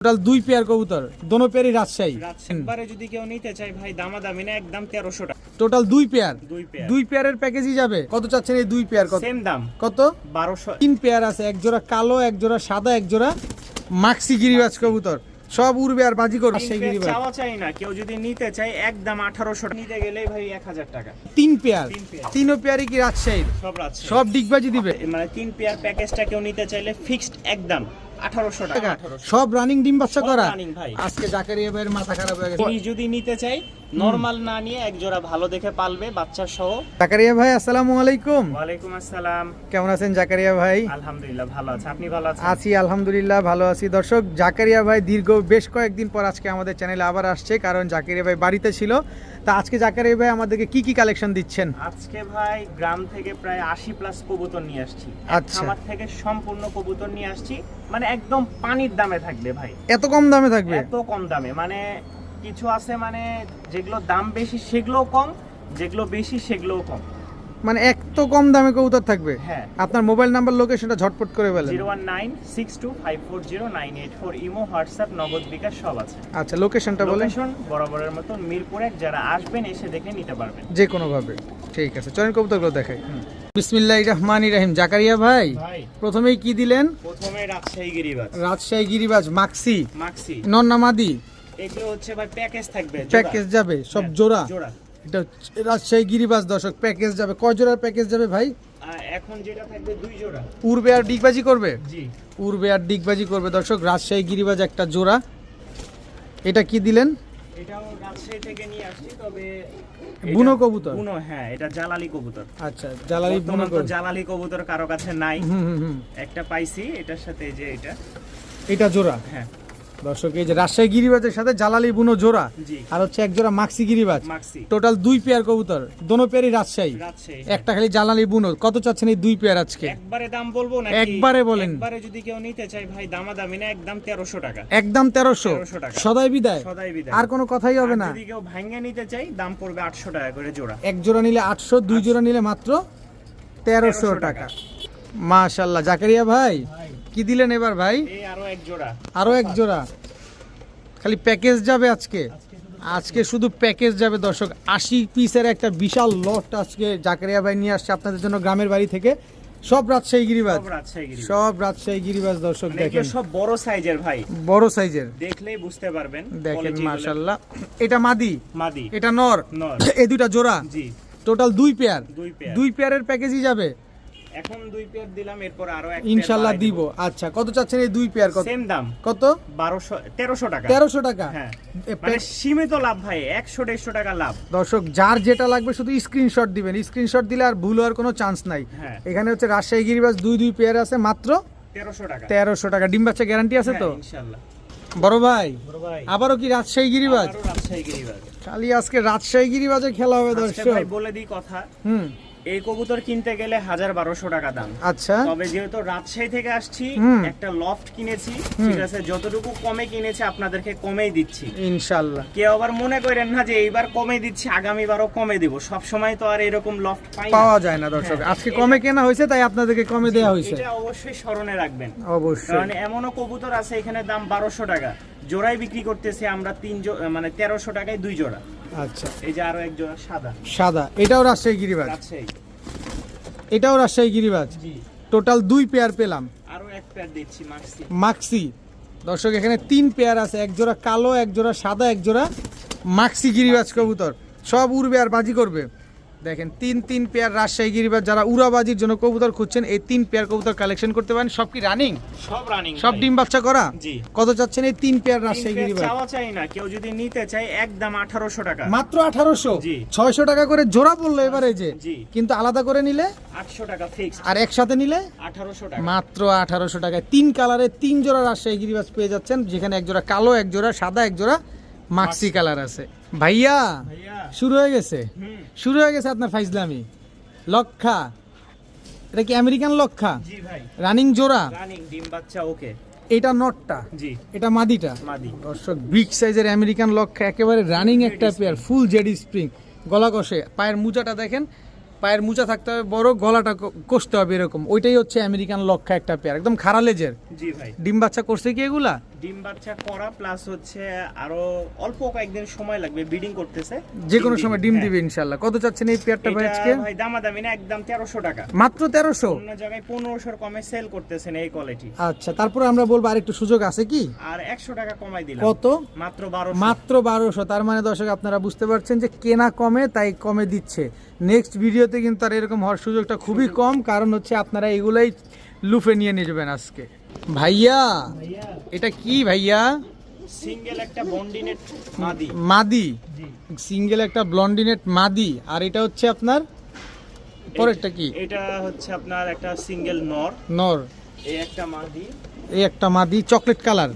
Total দুই pair কবুতর দোনো পেয়ারই রাজশাহী। একবারে যদি কেউ নিতে চায় ভাই দামাদামি না একদম তেরোশো টাকা। টোটাল দুই পেয়ার দুই পেয়ারের প্যাকেজই যাবে। কত চাচ্ছেন এই দুই পেয়ার কত? সেম দাম। কত? বারোশো। তিন পেয়ার আছে এক জোড়া কালো এক জোড়া সাদা এক জোড়া মাক্সি গিরিবাজ কবুতর। সব উড়বে আর বাজি করবে সেই গিরিবাজ। চাওয়া চাই না কেউ যদি নিতে চায় একদম আঠারোশো নিতে গেলেই ভাই এক হাজার টাকা। তিন পেয়ার তিন পেয়ার। তিনও পেয়ারই কি রাজশাহীর? সব রাখছে সব ডিগবাজি দিবে। মানে তিন পেয়ার প্যাকেজটা কেউ নিতে চাইলে ফিক্সড একদম। আঠারোশো টাকা। সব রানিং ডিম বাচ্চা করা। আজকে জাকারিয়া ভাইয়ের মাথা খারাপ হয়ে গেছে। যদি নিতে চাই নরমাল না নিয়ে এক জোড়া ভালো দেখে পালবে বাচ্চা সহ। জাকারিয়া ভাই আসসালামু আলাইকুম। ওয়ালাইকুম আসসালাম। কেমন আছেন জাকারিয়া ভাই? আলহামদুলিল্লাহ ভালো আছে। আপনি ভালো আছেন? আছি আলহামদুলিল্লাহ ভালো আছি। দর্শক জাকারিয়া ভাই দীর্ঘ বেশ কয়েকদিন পর আজকে আমাদের চ্যানেলে আবার আসছে কারণ জাকারিয়া ভাই বাড়িতে ছিল। তা আজকে জাকারিয়া ভাই আমাদেরকে কি কি কালেকশন দিচ্ছেন? আজকে ভাই গ্রাম থেকে প্রায় আশি প্লাস কবুতর নিয়ে আসছি। আচ্ছা। আমার থেকে সম্পূর্ণ কবুতর নিয়ে আসছি। মানে একদম পানির দামে থাকবে ভাই। এত কম দামে থাকবে? এত কম দামে। মানে কিছু আছে মানে যেগুলো দাম বেশি সেগুলোও কম যেগুলো বেশি সেগুলোও কম। মানে এত কম দামে কবুতর থাকবে? হ্যাঁ। আপনার মোবাইল নাম্বার লোকেশনটা ঝটপট করে বলেন। Zero one nine six two five four zero nine eight four imo WhatsApp Nagad bKash সব আছে। আচ্ছা লোকেশনটা বলেন। লোকেশন বরাবরের মতো মিরপুর এক যারা আসবেন এসে দেখে নিতে পারবেন। যে কোনো ভাবে ঠিক আছে চয়ন কবুতরগুলো দেখাই। বিসমিল্লাহ রহমান রাহিম। জাকারিয়া ভাই প্রথমেই কি দিলেন? প্রথমে রাজশাহী গিরিবাজ। রাজশাহী গিরিবাজ মাক্সি। মাক্সি। নন্নামাদি। এগুলো হচ্ছে ভাই প্যাকেজ থাকবে প্যাকেজ যাবে সব হ্যাঁ, জোড়া। জোড়া। এটা রাজশাহী গিরিবাজ দর্শক প্যাকেজ যাবে। কয় জোড়ার প্যাকেজ যাবে ভাই? এখন যেটা থাকবে দুই জোড়া। উড়বে আর ডিগবাজি করবে? জি। উড়বে আর ডিগবাজি করবে দর্শক রাজশাহী গিরিবাজ একটা জোড়া। এটা কি দিলেন? এটাও রাজশাহী থেকে নিয়ে আসছি তবে বুনো কবুতর? বুনো হ্যাঁ এটা জালালি কবুতর। আচ্ছা জালালি বুনো জালালি কবুতর কারও কাছে নাই। হুম হুম হুম। একটা পাইছি এটার সাথে যে এটা। এটা জোড়া? হ্যাঁ। দর্শক এই যে রাজশাহী গিরিবাজের সাথে জালালি বুনো জোড়া আর হচ্ছে এক জোড়া মাক্সি গিরিবাজ। টোটাল দুই পেয়ার কবুতর দোনো পেয়ারই রাজশাহী। একটা খালি জালালি বুনো কত চাচ্ছেন এই দুই পেয়ার আজকে? একবারে দাম বলব না একবারে বলেন। একবারে যদি কেউ নিতে চায় ভাই দামাদামি না একদম তেরোশো টাকা। একদম তেরোশো। 1300 টাকা। সদাই বিদায়। সদাই বিদায়। আর কোনো কথাই হবে না। যদি কেউ ভাঙ্গে নিতে চাই দাম পড়বে আটশো টাকা করে জোড়া। এক জোড়া নিলে আটশো দুই জোড়া নিলে মাত্র তেরোশো 1300 টাকা। মাশাল্লাহ। জাকারিয়া ভাই। কি দিলেন এবার ভাই? আরও এক জোড়া। আরও এক জোড়া। খালি প্যাকেজ যাবে আজকে? আজকে শুধু প্যাকেজ যাবে দর্শক। আশি পিসের একটা বিশাল লট আজকে জাকারিয়া ভাই নিয়ে আসছে আপনাদের জন্য গ্রামের বাড়ি থেকে। সব রাজশাহী গিরিবাজ। সব রাজশাহী গিরি গিরিবাজ দর্শক মানে দেখেন। সব বড় সাইজের ভাই। বড় সাইজের দেখলেই বুঝতে পারবেন দেখেন। মাশাল্লাহ এটা মাদি? মাদি। এটা নর? নর। এই দুইটা জোড়া? জি। টোটাল দুই পেয়ার দুই পেয়ারের প্যাকেজই যাবে? এখন দুই পেয়ার দিলাম এরপর আরও এক ইনশাল্লাহ দিব। আচ্ছা কত চাচ্ছেন এই দুই পেয়ার কত? সেম দাম। কত? বারোশো তেরোশো টাকা। তেরোশো টাকা? হ্যাঁ। মানে সীমিত লাভ ভাই একশো দেড়শো টাকা লাভ। দর্শক যার যেটা লাগবে শুধু স্ক্রিনশট দিবেন। স্ক্রিনশট দিলে আর ভুল হওয়ার কোনো চান্স নাই। হ্যাঁ। এখানে হচ্ছে রাজশাহী গিরিবাজ দুই দুই পেয়ার আছে মাত্র তেরোশো টাকা। তেরোশো টাকা। ডিম বাচ্চা গ্যারান্টি আছে তো? হ্যাঁ, ইনশাল্লাহ। বড় ভাই বড় ভাই। আবারও কি রাজশাহী গিরিবাজ? রাজশাহী গিরিবাজ। খালি আজকে রাজশাহী গিরিবাজে খেলা হবে দর্শক। ভাই বলে দিই কথা। হুম। এই কবুতর কিনতে গেলে হাজার বারোশো টাকা দাম। আচ্ছা। তবে যেহেতু রাজশাহী থেকে আসছি একটা লফট কিনেছি ঠিক আছে যতটুকু কমে কিনেছি আপনাদেরকে কমেই দিচ্ছি। ইনশাল্লাহ। কেউ আবার মনে করেন না যে এইবার কমে দিচ্ছি আগামীবারও কমে দিব। সব সময় তো আর এরকম লফট পাই পাওয়া যায় না দর্শক। হ্যাঁ, আজকে কমে কেনা হয়েছে তাই আপনাদেরকে কমে দেওয়া হয়েছে। এটা অবশ্যই স্মরণে রাখবেন। অবশ্যই। কারণ এমনও কবুতর আছে এখানে দাম বারোশো টাকা। জোড়াই বিক্রি করতেছে আমরা তিন মানে তেরোশো টাকায় দুই জোড়া। আচ্ছা। এই যে আরও একজন সাদা। সাদা। এটাও রাজশাহী গিরিবাজ। রাজশাহী। এটাও রাজশাহী গিরিবাজ। জি। টোটাল দুই পেয়ার পেলাম। আরও এক পেয়ার দিচ্ছি মাক্সি। মাক্সি। দর্শক এখানে তিন পেয়ার আছে। এক জোড়া কালো এক জোড়া সাদা এক জোড়া মাক্সি গিরিবাজ কবুতর। সব উড়বে আর বাজি করবে। দেখেন তিন তিন পেয়ার রাজশাহী গিরিবাজ যারা উড়াবাজির জন্য কবুতর খুঁজছেন এই তিন পেয়ার কবুতর কালেকশন করতে পারেন। সব কি রানিং সব রানিং সব ডিম বাচ্চা করা? জি। কত চাচ্ছেন এই তিন পেয়ার রাজশাহী গিরিবাজ? চাওয়া চাই না কেউ যদি নিতে চায় একদম আঠারোশো টাকা। মাত্র আঠারোশো? জি। ছয়শো টাকা করে জোড়া পড়ল এবারে যে। কিন্তু আলাদা করে নিলে? আটশো টাকা ফিক্স আর একসাথে নিলে? আঠারোশো টাকা। মাত্র আঠারোশো টাকায় তিন কালারে তিন জোড়া রাজশাহী গিরিবাজ পেয়ে যাচ্ছেন যেখানে এক জোড়া কালো এক জোড়া সাদা এক জোড়া মাক্সি কালার আছে। ভাইয়া শুরু হয়ে গেছে? শুরু হয়ে গেছে আপনার ফাইজলামি। লক্ষা এটা কি আমেরিকান লক্ষা? রানিং জোড়া? ডিম বাচ্চা ওকে এটা নটটা? জি। এটা মাদিটা? মাদি। দর্শক বিগ সাইজের আমেরিকান লক্ষা একেবারে রানিং একটা পেয়ার ফুল জেডি স্প্রিং গলা কষে। পায়ের মুচাটা দেখেন পায়ের মুচা থাকতে হবে বড় গলাটা কষতে হবে এরকম। ওইটাই হচ্ছে আমেরিকান লক্ষা একটা পেয়ার একদম খাড়া লেজের। জি ভাই। ডিম বাচ্চা করছে কি এগুলা? ডিম বাচ্চা করা প্লাস হচ্ছে আরও অল্প কয়েকদিন সময় লাগবে ব্রিডিং করতেছে। যে কোনো সময় ডিম হ্যাঁ। দিবে ইনশাল্লাহ কত চাচ্ছেন এই পেয়ারটা ভাই আজকে? ভাই দামাদামি না একদম তেরোশো টাকা। মাত্র তেরোশো? অন্য জায়গায় পনেরোশোর কমে সেল করতেছেন এই কোয়ালিটি আচ্ছা তারপরে আমরা বলব আরেকটু সুযোগ আছে কি? আর একশো টাকা কমাই দিলাম। কত? মাত্র বারো মাত্র বারোশো। তার মানে দর্শক আপনারা বুঝতে পারছেন যে কেনা কমে তাই কমে দিচ্ছে। নেক্সট ভিডিওতে কিন্তু আর এরকম হওয়ার সুযোগটা খুবই কম কারণ হচ্ছে আপনারা এগুলাই লুফে নিয়ে নেবেন আজকে। ভাইয়া! ভাইয়া এটা কি ভাইয়া? সিঙ্গেল একটা বন্ডিনেট মাদি। মাদি? সিঙ্গেল একটা ব্লন্ডিনেট মাদি। আর এটা হচ্ছে আপনার? পরেরটা কি? এটা হচ্ছে আপনার একটা সিঙ্গেল নর। নর। এই একটা মাদি। এই একটা মাদি চকলেট কালার।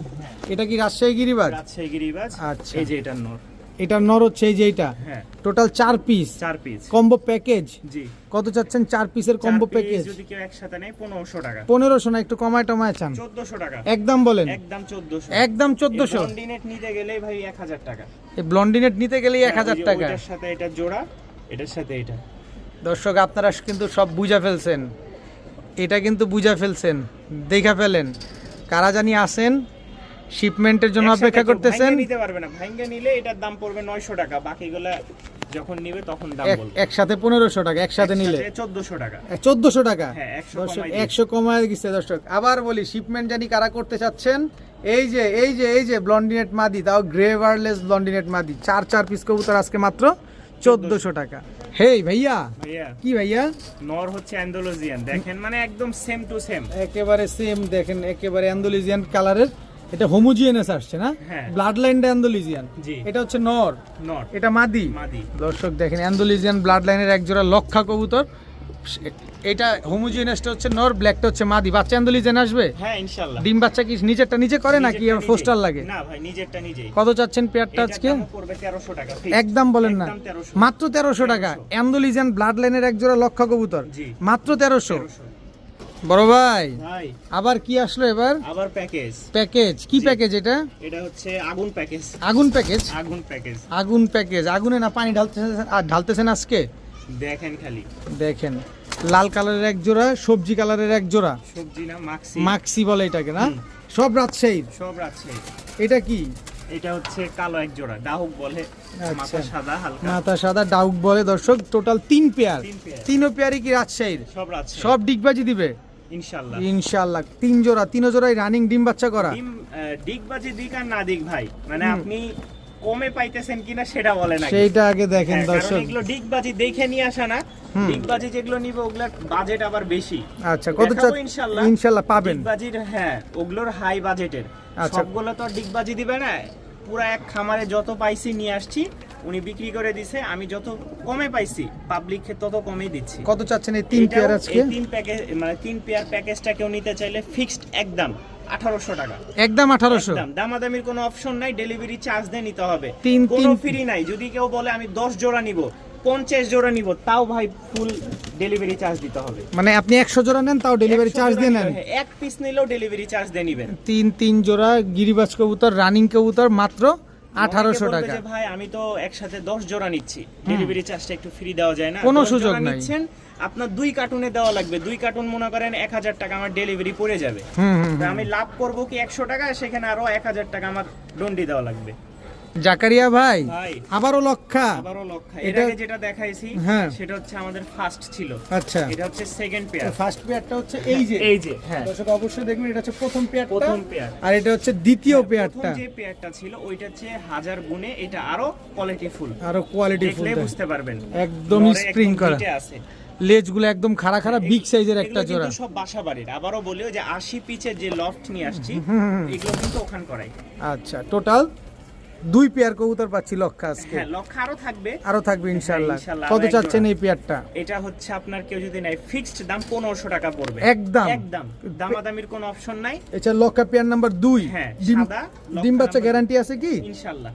এটা কি রাজশাহী গিরিবাজ? রাজশাহী গিরিবাজ। আচ্ছা। এই যে এটা নর। এটা নর হচ্ছে এই যে এটা হ্যাঁ। টোটাল চার পিস চার পিস কম্বো প্যাকেজ জি। কত চাচ্ছেন? চার পিসের কম্বো প্যাকেজ যদি কেউ একসাথে নেয় পনেরোশো টাকা। পনেরোশো না একটু কমায় টমায় চান। চোদ্দশো টাকা। একদম বলেন। একদম চোদ্দশো। একদম চোদ্দশো। বন্ডিনেট নিতে গেলেই ভাই এক হাজার টাকা। এই ব্লন্ডিনেট নিতে গেলেই এক হাজার ওই যে টাকা। ওইটার সাথে এটা জোড়া এটার সাথে এটা। দর্শক আপনারা কিন্তু সব বুঝা ফেলছেন। এটা কিন্তু বুঝা ফেলছেন। দেখা ফেলেন। কারা জানি আসেন শিপমেন্টের জন্য অপেক্ষা করতেছেন? নিতে পারবে না। ভাইঙ্গা নিলে এটার দাম পড়বে নয়শো টাকা বাকিগুলা যখন নিবে তখন দাম বলবে। একসাথে পনেরোশো টাকা একসাথে নিলে? চোদ্দশো টাকা। চোদ্দশো টাকা? হ্যাঁ, 100 দর্শক কমায় গেছে দর্শক। আবার বলি শিপমেন্ট জানি কারা করতে চাচ্ছেন? এই যে এই যে এই যে ব্লন্ডিনেট মাদি তাও গ্রে ওয়ারলেস ব্লন্ডিনেট মাদি। চার চার পিস কবুতর আজকে মাত্র চোদ্দশো টাকা। হেই ভাইয়া? ভাইয়া। কি ভাইয়া? নর হচ্ছে অ্যান্ডোলজিয়ান দেখেন মানে একদম সেম টু সেম একেবারে সেম দেখেন একেবারে অ্যান্ডোলিজিয়ান কালারের এটা হোমোজিয়ানাস আসছে না। ব্লাড লাইনটা অ্যান্ডোলিজিয়ান। এটা হচ্ছে নর নর এটা মাদি। মাদি। দর্শক দেখেন অ্যান্ডোলিজিয়ান ব্লাড লাইনের এক জোড়া লক্ষা কবুতর। এটা হোমোজিয়ানাসটা হচ্ছে নর ব্ল্যাকটা হচ্ছে মাদি। বাচ্চা অ্যান্ডোলিজিয়ান আসবে? হ্যাঁ ইনশাআল্লাহ ডিম বাচ্চা কি নিজেরটা নিজে করে নাকি আবার পোস্টার লাগে? না ভাই নিজেরটা নিজেই। কত চাচ্ছেন পেয়ারটা আজকে? 1300। একদম বলেন না। 1300 মাত্র তেরোশো টাকা। অ্যান্ডোলিজিয়ান ব্লাড লাইনের এক জোড়া লক্ষা কবুতর। জি। মাত্র তেরোশো। 1300 বড় ভাই ভাই। আবার কি আসলো এবার? আবার প্যাকেজ। প্যাকেজ কি প্যাকেজ এটা? এটা হচ্ছে আগুন প্যাকেজ। আগুন প্যাকেজ? আগুন প্যাকেজ। আগুন প্যাকেজ। আগুনে না পানি ঢালতেছেন আর ঢালতেছেন আজকে? দেখেন খালি। দেখেন লাল কালারের এক জোড়া সবজি কালারের এক জোড়া। সবজি না মাক্সি। মাক্সি বলে এটাকে না। সব রাজশাহীর সব রাজশাহী। এটা কি? এটা হচ্ছে কালো এক জোড়া ডাহুক বলে। আচ্ছা। মাথা সাদা হালকা। মাথা সাদা ডাউক বলে দর্শক টোটাল তিন পেয়ার তিন পেয়ার। তিনও পেয়ারই কি রাজশাহীর? সব রাজশাহী। সব ডিগবাজি দিবে? ইনশাআল্লাহ। ইনশাল্লাহ তিন জোড়া তিন জোড়াই রানিং ডিম বাচ্চা করা। ডিম দিক বাজি দিক আর না দিক ভাই। মানে আপনি কমে পাইতেছেন কিনা সেটা বলে না সেইটা আগে দেখেন হ্যাঁ, দর্শক। এগুলো ডিগবাজি দেখে নিয়ে আসা না। ডিগবাজি যেগুলো নিবে ওগুলোর বাজেট আবার বেশি। আচ্ছা কত দেখাবো চা- ইনশাল্লাহ। ইনশাল্লাহ পাবেন। ডিগবাজির হ্যাঁ ওগুলোর হাই বাজেটের আচ্ছা। সবগুলো তো ডিগবাজি দিবে না। পুরা এক খামারে যত পাইছি নিয়ে আসছি উনি বিক্রি করে দিছে আমি যত কমে পাইছি পাবলিক পাবলিককে তত কমেই দিচ্ছি। কত চাচ্ছেন এই তিন পেয়ার আজকে? এই তিন প্যাকেজ মানে তিন পেয়ার প্যাকেজটা কেউ নিতে চাইলে ফিক্সড একদম আঠারোশো টাকা। একদম আঠারোশো? দামাদামির কোনো অপশন নাই ডেলিভারি চার্জ দিয়ে নিতে হবে। তিন- কোনো ফ্রি নাই যদি কেউ বলে আমি দশ জোড়া নিব পঞ্চাশ জোড়া নিব তাও ভাই ফুল ডেলিভারি চার্জ দিতে হবে। মানে আপনি একশো জোড়া নেন তাও ডেলিভারি চার্জ দিয়ে নেন? হ্যাঁ, এক পিস নিলেও ডেলিভারি চার্জ দিয়ে নিবেন। তিন তিন জোড়া গিরিবাজ কবুতর রানিং কবুতর মাত্র আঠারোশো টাকা। ভাই আমি তো একসাথে দশ জোড়া নিচ্ছি। ডেলিভারি চার্জটা একটু ফ্রি দেওয়া যায় না। কোনো সুযোগ নাই। নিচ্ছেন আপনার দুই কার্টুনে দেওয়া লাগবে। দুই কার্টুন মনে করেন এক হাজার টাকা আমার ডেলিভারি পড়ে যাবে। আমি লাভ করব কি একশো টাকা? সেখানে আরও এক হাজার টাকা আমার দন্ডি দেওয়া লাগবে। জাকারিয়া ভাই আবারও লক্ষা। আবারও লক্ষ্য এর এটা- যেটা দেখাইছি হ্যাঁ। সেটা হচ্ছে আমাদের ফার্স্ট ছিল। আচ্ছা। এটা হচ্ছে সেকেন্ড পেয়ার ফার্স্ট পেয়ারটা হচ্ছে এই যে। এই যে হ্যাঁ। দর্শক অবশ্যই দেখবেন এটা হচ্ছে প্রথম পেয়ারটা প্রথম পেয়ার আর এটা হচ্ছে দ্বিতীয় পেয়ারটা যে পেয়ারটা ছিল ওইটা হচ্ছে হাজার গুণে এটা আরও কোয়ালিটি ফুল আরও কোয়ালিটি ফুল বুঝতে পারবেন। একদম স্প্রিং করা। আছে। লেজগুলো একদম খাড়া খাড়া বিগ সাইজের একটা জোড়া। সব বাসা বাড়ির আবারও বলিও যে আশি পিচের যে লফট নিয়ে আসছি এগুলো কিন্তু ওখান করাই। আচ্ছা টোটাল দুই পেয়ার কবুতর পাচ্ছি লক্ষা আজকে। হ্যাঁ লক্ষ্য আরও থাকবে। আরও থাকবে ইনশাল্লাহ ইনশাল্লাহ, কত চাচ্ছেন এই পেয়ারটা? এটা হচ্ছে আপনার কেউ যদি নেয় ফিক্সড দাম পনেরোশো টাকা পড়বে। একদম। একদম। দামাদামির কোনো অপশন নাই। এটা লক্ষা পেয়ার নাম্বার দুই। হ্যাঁ, ডিম সাদা, ডিম বাচ্চা গ্যারান্টি আছে কি? ইনশাল্লাহ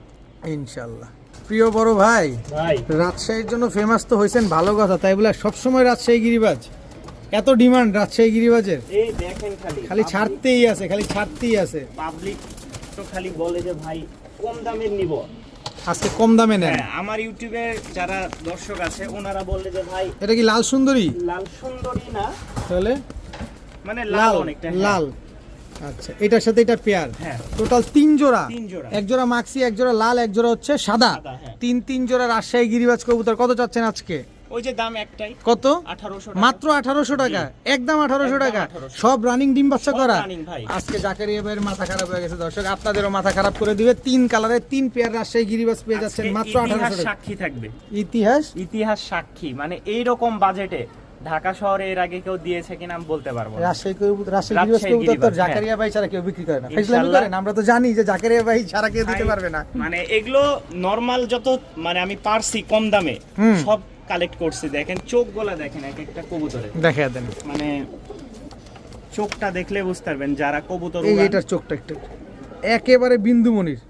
ইনশাল্লাহ প্রিয় বড় ভাই ভাই। রাজশাহীর জন্য ফেমাস তো হয়েছেন ভালো কথা। তাই বলে সবসময় রাজশাহী গিরিবাজ। এত ডিমান্ড রাজশাহী গিরিবাজের। এই দেখেন খালি। খালি ছাড়তেই আছে খালি ছাড়তেই আছে। পাবলিক তো খালি বলে যে ভাই কম দামের নিব। আজকে কম দামে নেন। হ্যাঁ আমার ইউটিউবে যারা দর্শক আছে ওনারা বললে যে ভাই এটা কি লাল সুন্দরী? লাল সুন্দরী না। তাহলে? মানে লাল অনেকটা হ্যাঁ। লাল। আচ্ছা এটার সাথে এটা পেয়ার। হ্যাঁ। টোটাল তিন জোড়া। তিন জোড়া। এক জোড়া মাক্সি এক জোড়া লাল এক জোড়া হচ্ছে সাদা। তিন তিন জোড়া রাজশাহী গিরিবাজ কবুতর। কত চাচ্ছেন আজকে? ওই যে দাম একটাই। কত? আঠারোশো মাত্র আঠারোশো টাকা। একদম আঠারোশো একদম টাকা। সব রানিং ডিম বাচ্চা করা। আজকে জাকারিয়া ভাইয়ের মাথা খারাপ হয়ে গেছে দর্শক। আপনাদেরও মাথা খারাপ করে দিবে। তিন কালারের তিন পেয়ার রাজশাহী গিরিবাজ পেয়ে যাচ্ছেন মাত্র আঠারোশো টাকা। সাক্ষী থাকবে। ইতিহাস? ইতিহাস সাক্ষী। মানে এই রকম বাজেটে ঢাকা শহরে এর আগে কেউ দিয়েছে কিনা আমি বলতে পারব রাজশাহী রাজশাহী রাজশাহী কবুতর তো হ্যাঁ। জাকারিয়া ভাই ছাড়া কেউ বিক্রি করে না। ফেসলামি করেন। আমরা তো জানি যে জাকারিয়া ভাই ছাড়া কেউ দিতে পারবে না। মানে এগুলো নরমাল যত মানে আমি পারছি কম দামে সব কালেক্ট করছি। দেখেন চোখ গোলা দেখেন এক একটা কবুতরে। দেখে দেন। মানে চোখটা দেখলে বুঝতে পারবেন যারা কবুতর এই এটার চোখটা একটু। একেবারে বিন্দুমণির।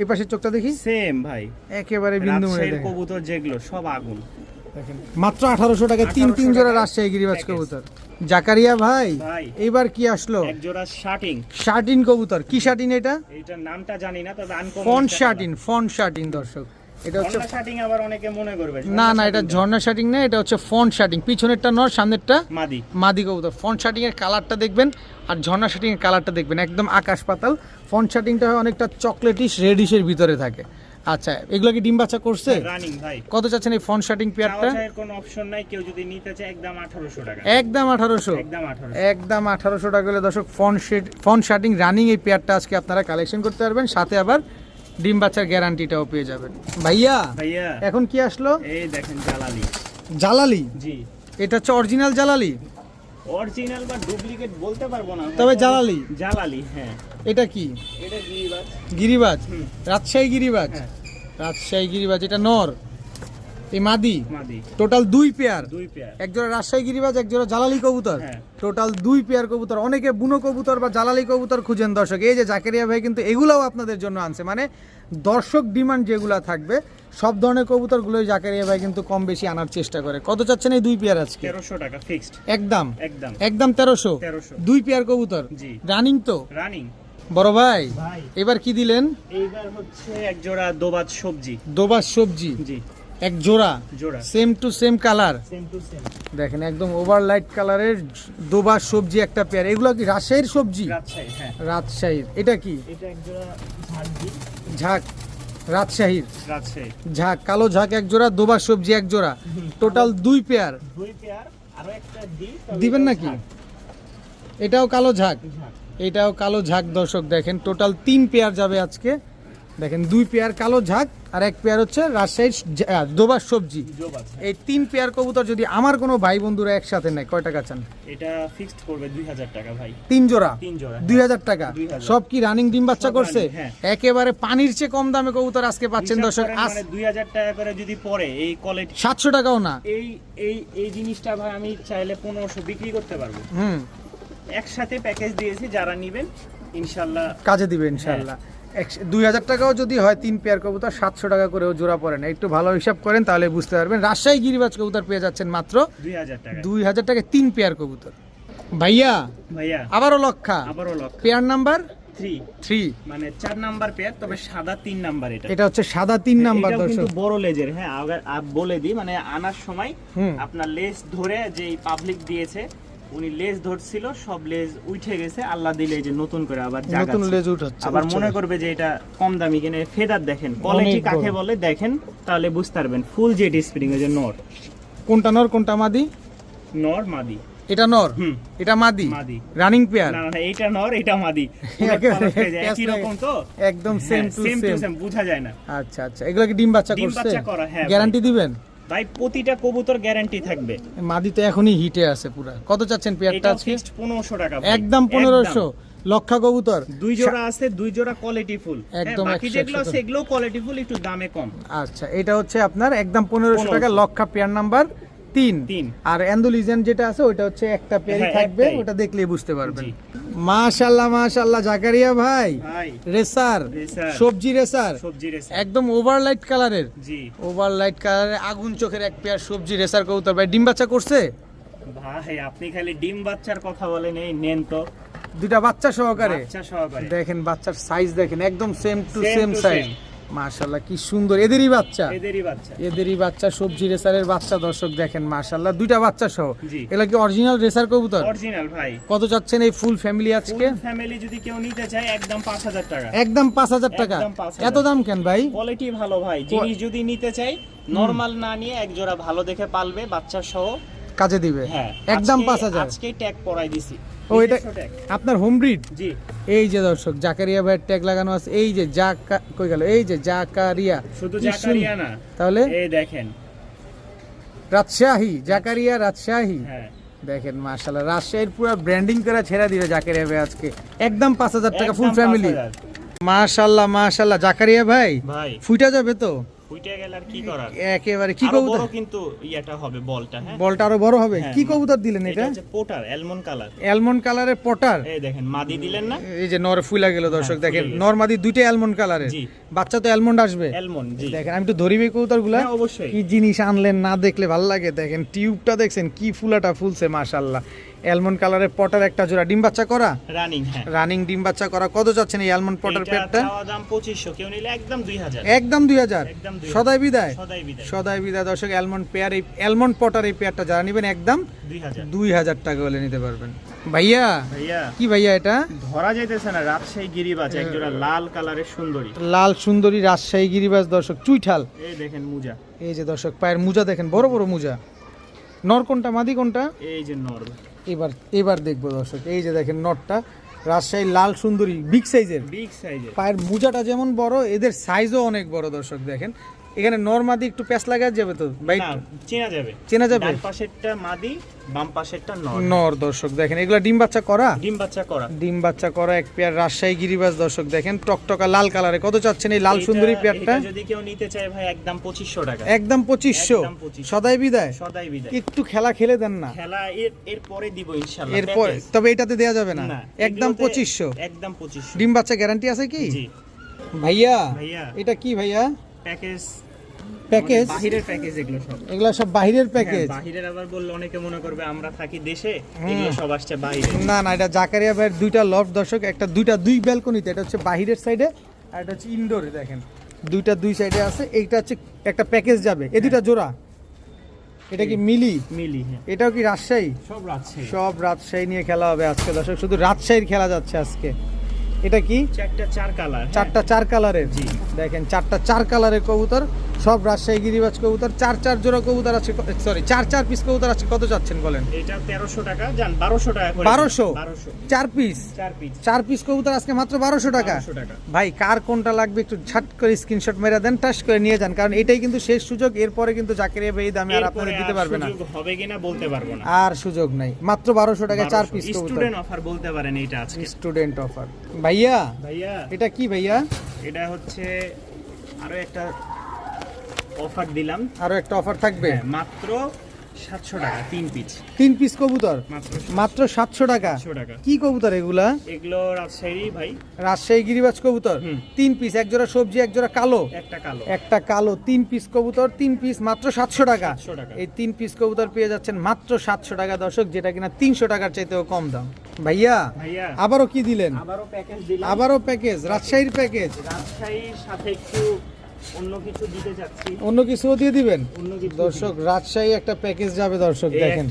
এই পাশের চোখটা দেখি? সেম ভাই। একেবারে বিন্দুমণি রাজশাহীর দেখেন। কবুতর যেগুলো সব আগুন। দেখেন। মাত্র আঠারোশো টাকা তিন তিন জোড়া রাজশাহী গিরিবাজ কবুতর। জাকারিয়া ভাই ভাই। এইবার কি আসলো? এক জোড়া শার্টিং শার্টিন কবুতর। কি শার্টিন এটা? এইটার নামটা জানি না তবে আনকমন ফন শার্টিন ফন শার্টিন দর্শক। এটা হচ্ছে শার্টিং আবার অনেকে মনে করবে না না এটা ঝর্ণা না এটা হচ্ছে ফন শার্টিং পিছনেরটা নর সামনেরটা মাদি। মাদি কবুতর। ফন শার্টিং এর কালারটা দেখবেন আর ঝর্ণা শার্টিং এর কালারটা দেখবেন একদম আকাশ পাতাল। অনেকটা চকলেটিশ রেডিশের ভিতরে থাকে। আচ্ছা এগুলো কি ডিম বাচ্চা করছে? রানিং ভাই। কত চাচ্ছেন এই ফন পেয়ারটা কোনো অপশন নাই কেউ যদি নিতে চায় একদম 1800 টাকা। একদম আঠারোশো। একদম 1800 একদম আঠারোশো টাকা হলে দর্শক ফন শেড ফন রানিং এই পেয়ারটা আজকে আপনারা কালেকশন করতে পারবেন। সাথে আবার ডিম বাচ্চার গ্যারান্টিটাও পেয়ে যাবেন। ভাইয়া ভাইয়া। এখন কি আসলো? এই দেখেন জালালি। জালালি? জি। এটা হচ্ছে অরিজিনাল জালালি? অরিজিনাল বা ডুপ্লিকেট বলতে পারব না। তবে জালালি। জালালি হ্যাঁ। এটা কি? এটা গিরিবাজ। গিরিবাজ? রাজশাহী গিরিবাজ? হ্যাঁ। রাজশাহী গিরিবাজ এটা নর? এই মাদি? মাদি। টোটাল দুই পেয়ার দুই পেয়ার এক জোড়া রাজশাহী গিরিবাজ এক জোড়া জালালি কবুতর। হ্যাঁ। টোটাল দুই পেয়ার কবুতর। অনেকে বুনো কবুতর বা জালালি কবুতর খুঁজেন দর্শক। এই যে জাকেরিয়া ভাই কিন্তু এগুলাও আপনাদের জন্য আনছে। মানে দর্শক ডিমান্ড যেগুলো থাকবে সব ধরনের কবুতরগুলোই জাকেরিয়া ভাই কিন্তু কম বেশি আনার চেষ্টা করে। কত চাচ্ছেন এই দুই পেয়ার আজকে? তেরোশো টাকা ফিক্সড একদম। একদম। একদম তেরোশো। 1300 দুই পেয়ার কবুতর। জি। রানিং তো? রানিং বড় ভাই ভাই। এবার কি দিলেন? এইবার হচ্ছে এক জোড়া দোবাজ সবজি। দোবাস সবজি। জি। এক জোড়া। জোড়া। Same to same colour same to same দেখেন একদম ওভার লাইট কালারের দোবাস সবজি একটা পেয়ার এগুলো কি রাজশাহীর সবজি? রাজশাহী হ্যাঁ। রাজশাহীর। এটা কি? এটা এক জোড়া ঝাঁক। রাজশাহীর। রাজশাহী। ঝাঁক কালো ঝাঁক এক জোড়া দোবাস সবজি এক জোড়া। টোটাল দুই পেয়ার দুই পেয়ার আরও একটা দিবেন নাকি? এটাও কালো ঝাঁক। এটাও কালো ঝাঁক দর্শক দেখেন টোটাল তিন পেয়ার যাবে আজকে। দেখেন দুই পেয়ার কালো ঝাঁক আর এক পেয়ার হচ্ছে রাজশাহীর দোবাস সবজি। এই তিন পেয়ার কবুতর যদি আমার কোনো ভাই বন্ধুরা একসাথে নেয় কয় টাকা চান? এটা ফিক্সড করবে দুই হাজার টাকা ভাই। তিন জোড়া? তিন জোড়া দুই হাজার টাকা? সব কি রানিং ডিম বাচ্চা করছে? হ্যাঁ। একেবারে পানির চেয়ে কম দামে কবুতর আজকে পাচ্ছেন দর্শক আজ মানে দুই হাজার টাকা করে যদি পড়ে এই কোয়ালিটি সাতশো টাকাও না। এই এই এই জিনিসটা ভাই আমি চাইলে পনেরোশো বিক্রি করতে পারব। হুম। একসাথে প্যাকেজ দিয়েছি যারা নিবেন ইনশাল্লাহ। কাজে দিবে ইনশাল্লাহ। দুই হাজার টাকাও যদি হয় তিন পেয়ার কবুতর সাতশো টাকা করেও জোড়া পড়ে না। একটু ভালো হিসাব করেন তাহলে বুঝতে পারবেন। রাজশাহী গিরিবাজ কবুতর পেয়ে যাচ্ছেন মাত্র দুই হাজার টাকা। টাকায় তিন পেয়ার কবুতর। ভাইয়া ভাইয়া। আবারও লক্ষা। আবারও লক্ষ। পেয়ার নাম্বার মানে চার নাম্বার পেয়ার তবে সাদা তিন নাম্বার এটা। এটা হচ্ছে সাদা তিন নাম্বার দর্শক। বড় লেজের হ্যাঁ বলে দিই মানে আনার সময় হুম। আপনার লেজ ধরে যে পাবলিক দিয়েছে উনি লেজ ধরছিল সব লেজ উঠে গেছে। আল্লাহ দিলে যে নতুন করে আবার নতুন লেজ উঠাচ্ছে আবার মনে করবে যে এটা কম দামি কিনে ফেদার দেখেন। কোয়ালিটি। কাকে বলে? দেখেন তাহলে বুঝতে পারবেন। ফুল জেড স্প্রিং এর যে নর। কোনটা নর কোনটা মাদি? নর মাদি। এটা নর? হুম। এটা মাদি? মাদি। রানিং পেয়ার না না এইটা নর এটা মাদি। একই রকম তো? একদম সেম টু সেম সেম বোঝা যায় না। আচ্ছা আচ্ছা। এগুলো কি ডিম বাচ্চা ডিম করছে? বাচ্চা করা, হ্যাঁ, গ্যারান্টি দিবেন? ভাই প্রতিটা কবুতর গ্যারান্টি থাকবে। মাদি তো এখনই হিটে আছে পুরা। কত চাচ্ছেন পেয়ারটা এটা আজকে? ফিক্সড পনেরোশো টাকা একদম পনেরোশো। লক্ষা কবুতর। দুই জোড়া আছে দুই জোড়া কোয়ালিটি ফুল একদম বাকি যেগুলো। আছে এগুলো কোয়ালিটি ফুল একটু দামে কম। আচ্ছা এটা হচ্ছে আপনার একদম পনেরোশো 1500 টাকা লক্ষা পেয়ার নাম্বার তিন। আর অ্যান্ডোলিজেন যেটা আছে ওটা হচ্ছে একটা পেয়ারই হ্যাঁ, থাকবে ওটা দেখলেই বুঝতে পারবেন। মাশাল্লাহ মাশাল্লাহ জাকারিয়া ভাই রেসার। সবজি রেসার। একদম ওভারলাইট কালারের জি। ওভারলাইট কালারের আগুন চোখের এক পেয়ার সবজি রেসার কবুতর। ভাই ডিম বাচ্চা করছে? ভাই আপনি খালি ডিম বাচ্চার কথা বলেন এই নেন তো। দুইটা বাচ্চা সহকারে। দেখেন বাচ্চার সাইজ দেখেন একদম সেম টু সেম সাইজ. মাশাল্লাহ কি সুন্দর। এদেরই বাচ্চা? এদেরই বাচ্চা। এদেরই বাচ্চা সবজি রেসারের বাচ্চা দর্শক দেখেন মাশাল্লাহ দুইটা বাচ্চা সহ। এগুলা কি অরিজিনাল রেসার কবুতর? অরিজিনাল ভাই। কত চাচ্ছেন এই ফুল ফ্যামিলি আজকে? ফ্যামিলি যদি কেউ নিতে চায় একদম পাঁচ হাজার টাকা। একদম পাঁচ হাজার টাকা? এত দাম কেন ভাই? কোয়ালিটি ভালো ভাই। জিনিস যদি নিতে চাই নরমাল না নিয়ে এক জোড়া ভালো দেখে পালবে বাচ্চা সহ। কাজে দিবে? হ্যাঁ। একদম আজকে- পাঁচ হাজার। আজকেই ট্যাগ পরাই দিছি। ও এটা আপনার হোম ব্রিড জি। এই যে দর্শক জাকারিয়া ভাইয়ের ট্যাগ লাগানো আছে। এই যে জাকা কই গেল? এই যে জাকারিয়া। শুধু জাকারিয়া না। তাহলে? এই দেখেন। রাজশাহী জাকারিয়া রাজশাহী। হ্যাঁ। দেখেন মাশাল্লাহ রাজশাহীর পুরো ব্র্যান্ডিং করে ছেড়ে দিবে জাকারিয়া ভাই আজকে। একদম পাঁচ হাজার টাকা ফুল ফ্যামিলি 5,000 মাশাল্লাহ মাশাল্লাহ জাকারিয়া ভাই ভাই। ফুইটা যাবে তো? ফুইটে গেল আর কি করার? একেবারে কি কবুতর? বড় কিন্তু ইয়েটা হবে বলটা হ্যাঁ? বলটা আরও বড় হবে। কি কবুতর দিলেন এটা এটা? পোটার অ্যালমন্ড কালার অ্যালমন্ড কালারের পটার? এই দেখেন মাদি দিলেন না? এই যে নর ফুলা গেল দর্শক হ্যাঁ, দেখেন দুইটা অ্যালমন্ড কালারের বাচ্চা তো অ্যালমন্ড আসবে। অ্যালমন্ড জি। দেখেন আমি তো ধরিবে কবুতরগুলা হ্যাঁ, অবশ্যই। কি জিনিস আনলেন না দেখলে ভালো লাগে। দেখেন টিউবটা দেখছেন কি ফুলাটা ফুলছে মাশাল্লাহ অ্যালমন্ড কালারের পটার একটা জোড়া। ডিম বাচ্চা করা? রানিং হ্যাঁ। রানিং ডিম বাচ্চা করা। কত যাচ্ছেন এই অ্যালমন্ড পটার পেটটা দাম 2500 কেউ নিলে একদম 2000 একদম দুই হাজার? একদম 2000 সদাই বিদায়? সদাই বিদায়। সদাই বিদায়। দর্শক অ্যালমন্ড পেয়ার এই অ্যালমন্ড পটার এই পেয়ারটা যারা নেবেন একদম 2000 দুই হাজার টাকা হলে নিতে পারবেন। ভাইয়া ভাইয়া। কি ভাইয়া এটা? ধরা যাইতেছে না রাজশাহী গিরিবাজ একজোড়া লাল কালারের সুন্দরী। লাল সুন্দরী রাজশাহী গিরিবাজ দর্শক চুইঠাল। এই দেখেন মুজা। এই যে দর্শক পায়ের মুজা দেখেন বড় বড় মুজা। নর কোনটা মাদি কোনটা? এই যে নর। এবার এবার দেখব দর্শক। এই যে দেখেন নটটা রাজশাহী লাল সুন্দরী বিগ সাইজের বিগ সাইজের পায়ের মুজাটা যেমন বড় এদের সাইজও অনেক বড় দর্শক দেখেন। এখানে নর্মাদি একটু প্যাঁচ লাগা যাবে তো? ভাই চেনা যাবে। চেনা যাবে? ডান পাশেরটা মাদি বাম পাশেরটা নর। নর দর্শক দেখেন এগুলা ডিম বাচ্চা করা? ডিম বাচ্চা করা। ডিম বাচ্চা করা এক পেয়ার রাজশাহী গিরিবাজ দর্শক দেখেন টকটকা লাল কালারে। কত চাচ্ছেন এই লাল সুন্দরী পেয়ারটা? যদি কেউ নিতে চায় ভাই একদম 2500 টাকা। একদম পঁচিশশো? একদম 2500 সদাই বিদায়। সদাই বিদায়। একটু খেলা খেলে দেন না। খেলা এর এর পরে দিব ইনশাআল্লাহ। এরপর package। তবে এটাতে দেয়া যাবে না। একদম এগুলোতে পঁচিশশো। একদম 2500 ডিম বাচ্চা গ্যারান্টি আছে কি? জি। ভাইয়া ভাইয়া। এটা কি ভাইয়া? Package package? বাহিরের প্যাকেজ এগুলো সব। এগুলা সব বাহিরের প্যাকেজ? হ্যাঁ, বাহিরের আবার বললে অনেকে মনে করবে আমরা থাকি দেশে এগুলো সব আসছে বাইরে। না না এটা জাকারিয়া ভাইয়ের দুইটা লফট দর্শক একটা দুইটা দুই ব্যালকনিতে এটা হচ্ছে বাহিরের সাইডে আর এটা হচ্ছে ইনডোরে দেখেন। দুইটা দুই সাইডে আছে এইটা হচ্ছে একটা প্যাকেজ যাবে। এই দুইটা জোড়া? এটা কি মিলি? মিলি হ্যাঁ। এটাও কি রাজশাহী? সব রাজশাহী। সব রাজশাহী নিয়ে খেলা হবে আজকে দর্শক শুধু রাজশাহীর খেলা যাচ্ছে আজকে। এটা কি? চারটা চার কালার চারটা চার কালারের। জি। দেখেন চারটা চার কালারের কবুতর সব রাজশাহী গিরিবাজ কবুতর চার চার জোড়া কবুতর আছে সরি চার চার পিস কবুতর আছে কত চাচ্ছেন বলেন? এটা তেরোশো টাকা যান বারোশো টাকা করে। বারোশো? বারোশো। চার পিস চার পিস চার পিস কবুতর আজকে মাত্র বারোশো টাকা। ভাই কার কোনটা লাগবে একটু ঝাট করে স্ক্রিনশট মেরে দেন টাস করে নিয়ে যান কারণ এটাই কিন্তু শেষ সুযোগ এরপরে কিন্তু জাকিরিয়া ভাই এই দামে আর এরপরে দিতে পারবে না। হবে কিনা বলতে পারব না। আর সুযোগ নাই। মাত্র বারোশো টাকা চার পিস কবুতর। স্টুডেন্ট অফার বলতে পারেন এইটা আজকে। স্টুডেন্ট অফার ভাইয়া? ভাইয়া। এটা কি ভাইয়া? এটা হচ্ছে আরও একটা অফার দিলাম। আরও একটা অফার থাকবে? হ্যাঁ, মাত্র টাকা তিন পিস তিন পিস কবুতর? মাত্র মাত্র সাতশো টাকা? কি কবুতর এগুলা? এগুলো রাজশাহী ভাই। রাজশাহী গিরিবাজ কবুতর? তিন পিস এক জোড়া সবজি এক জোড়া কালো? একটা কালো। একটা কালো তিন পিস কবুতর তিন পিস মাত্র সাতশো টাকা। 700 টাকা। এই তিন পিস কবুতর পেয়ে যাচ্ছেন মাত্র সাতশো টাকা দর্শক যেটা কিনা তিনশো টাকার চাইতেও কম দাম। ভাইয়া ভাইয়া। আবারও কি দিলেন? আবারও প্যাকেজ দিলাম। আবারও প্যাকেজ রাজশাহীর প্যাকেজ রাজশাহীর সাথে একটু অন্য কিছু কিছুও দিয়ে দিবেন? দর্শক রাজশাহী একটা প্যাকেজ যাবে দর্শক দেখেন।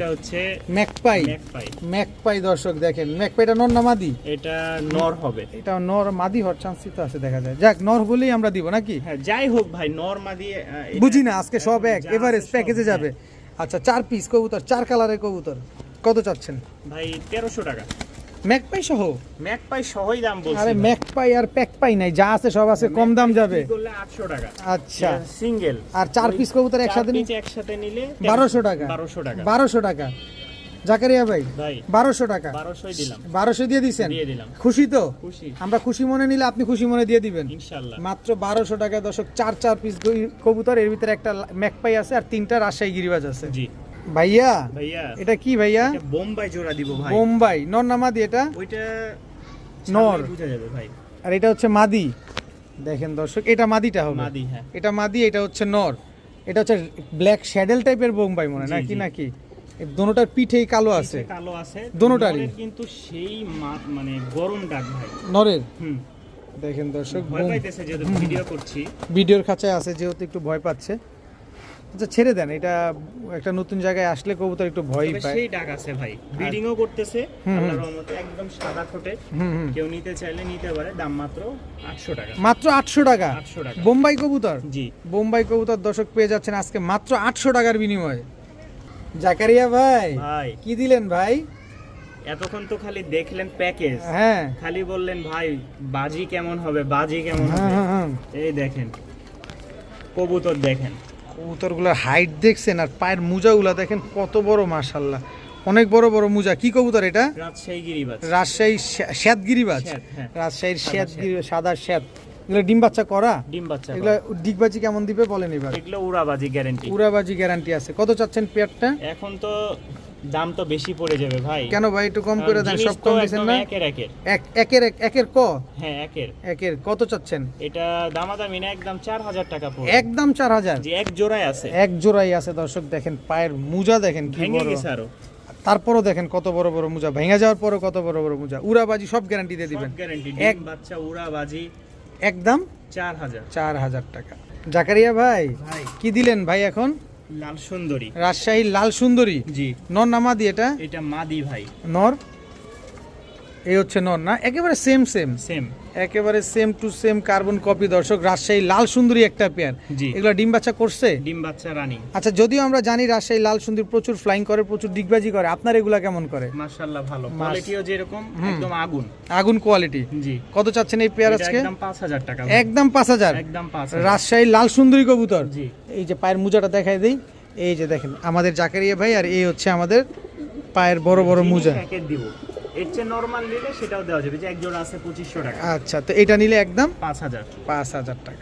ম্যাকপাই ম্যাকপাই ম্যাকপাই দর্শক দেখেন। ম্যাকপাইটা নর না মাদি? এটা নর হবে। এটা নর মাদি হওয়ার চান্স তো আছে দেখা যায়। যাক নর বলেই আমরা দিব নাকি? হ্যাঁ যাই হোক ভাই আহ, এটা- বুঝি না আজকে সব এক এভারেজ প্যাকেজে যাবে। আচ্ছা চার পিস কবুতর চার কালারের কবুতর। কত চাচ্ছেন? ভাই তেরোশো টাকা। ম্যাকপাই সহ? ম্যাকপাই সহই দাম বলছি আরে ম্যাকপাই আর প্যাকপাই নাই যা আছে সব আছে কম দাম যাবে। করলে আটশো টাকা। আচ্ছা। সিঙ্গেল। আর চার পিস কবুতর একসাথে নিলে? বারোশো টাকা। বারোশো টাকা। বারোশো টাকা। জাকারিয়া ভাই বারোশো টাকা। বারোশো দিয়ে দিছেন? খুশি তো? আমরা খুশি মনে নিলে আপনি খুশি মনে দিয়ে দিবেন। মাত্র বারোশো টাকা দশক চার চার পিস কবুতর এর ভিতরে একটা ম্যাকপাই আছে আর তিনটা রাজশাহী গিরিবাজ আছে। জি। ভাইয়া? ভাইয়া। এটা কি ভাইয়া? বোম্বাই জোড়া দিব ভাই। বোম্বাই। নর না মাদি এটা? ওইটা নর। ছাড়লেই যাবে ভাই। আর এটা হচ্ছে মাদি। দেখেন দর্শক এটা মাদিটা হবে। মাদি হ্যাঁ। এটা মাদি এটা হচ্ছে নর। এটা হচ্ছে ব্ল্যাক শ্যাডেল টাইপের বোম্বাই মনে হয় নাকি নাকি? দোনোটার পিঠেই কালো আছে। কালো আছে। দোনোটারই। কিন্তু সেই মানে গরম ডাক ভাই। নরের? হুম। দেখেন দর্শক ভয় পাইতেছে যেহেতু ভিডিও করছি। ভিডিওর খাঁচায় আছে যেহেতু একটু ভয় পাচ্ছে। আচ্ছা ছেড়ে দেন এটা একটা নতুন জায়গায় আসলে কবুতর একটু ভয় পায়। সেই ডাক আছে ভাই। ব্রিডিংও করতেছে আল্লাহর রহমতে একদম সাদা ঠোঁটে। কেউ নিতে চাইলে নিতে পারে দাম মাত্র আটশো টাকা। মাত্র আটশো টাকা? আটশো টাকা। বোম্বাই কবুতর? জি। বোম্বাই কবুতর দর্শক পেয়ে যাচ্ছেন আজকে মাত্র আটশো টাকার বিনিময়ে। জাকারিয়া ভাই ভাই। কি দিলেন ভাই? এতক্ষণ তো খালি দেখলেন প্যাকেজ। হ্যাঁ। খালি বললেন ভাই বাজি কেমন হবে? বাজি কেমন হ্যাঁ হবে হ্যাঁ হ্যাঁ। এই দেখেন কবুতর দেখেন। কবুতরগুলোর হাইট দেখছেন আর পায়ের মোজাগুলা দেখেন কত বড় মাশাল্লাহ অনেক বড় বড় মুজা। কি কবুতর এটা? রাজশাহী গিরিবাজ। বাজ শ্যাতগিরিবাজ হ্যাঁ। রাজশাহীর সাদা শ্যাতগিরি সাদা শ্যাত এগুলো ডিম বাচ্চা করা? ডিম বাচ্চা এগুলো ডিগবাজি কেমন দিবে বলেন এবার। এগুলো উড়াবাজি গ্যারান্টি উড়াবাজি গ্যারান্টি আছে। কত চাচ্ছেন পেয়ারটা? এখন তো দাম তো বেশি পড়ে যাবে ভাই। কেন ভাই একটু কম করে দেন সব কম একদম না? একের একের। এক একের এক একের ক? হ্যাঁ একের। একের কত চাচ্ছেন? এটা দামাদামি না একদম চার হাজার টাকা পড়বে একদম চার হাজার? যে এক জোড়ায় আছে। এক জোড়াই আছে দর্শক দেখেন পায়ের মুজা দেখেন কি বড়। গেছে আরও। তারপরও দেখেন কত বড় বড় মুজা ভেঙে যাওয়ার পরও কত বড় বড় মুজা। উড়াবাজি সব গ্যারান্টি দিয়ে দিবেন। এক- বাচ্চা উড়াবাজি। একদম চার হাজার। চার হাজার টাকা। জাকারিয়া ভাই ভাই। কি দিলেন ভাই এখন? লাল সুন্দরী। রাজশাহীর লাল সুন্দরী? জি। নর নামাদি এটা? এটা মাদি ভাই। নর? এই হচ্ছে নর না? একেবারে সেম সেম সেম একেবারে same to same carbon copy দর্শক রাজশাহী লাল সুন্দরী একটা পেয়ার এগুলো ডিম বাচ্চা করছে? ডিম বাচ্চা রানিং। আচ্ছা যদিও আমরা জানি রাজশাহী লাল সুন্দরী প্রচুর ফ্লাইং করে প্রচুর ডিগবাজি করে আপনার এগুলা কেমন করে? মাশাআল্লাহ ভালো। কোয়ালিটিও যেরকম একদম আগুন। আগুন কোয়ালিটি জি। কত চাচ্ছেন এই পেয়ার আজকে? একদম পাঁচ হাজার টাকা একদম পাঁচ হাজার? একদম পাঁচ হাজার। রাজশাহী লাল সুন্দরী কবুতর। জি। এই যে পায়ের মুজাটা দেখাই দেই। এই যে দেখেন আমাদের জাকারিয়া ভাই আর এই হচ্ছে আমাদের পায়ের বড় বড় মুজা। দিব। এর চেয়ে নর্মাল নিলে সেটাও দেওয়া যাবে যে এক জোড়া আছে পঁচিশশো টাকা। আচ্ছা তো এটা নিলে একদম পাঁচ হাজার। পাঁচ হাজার টাকা।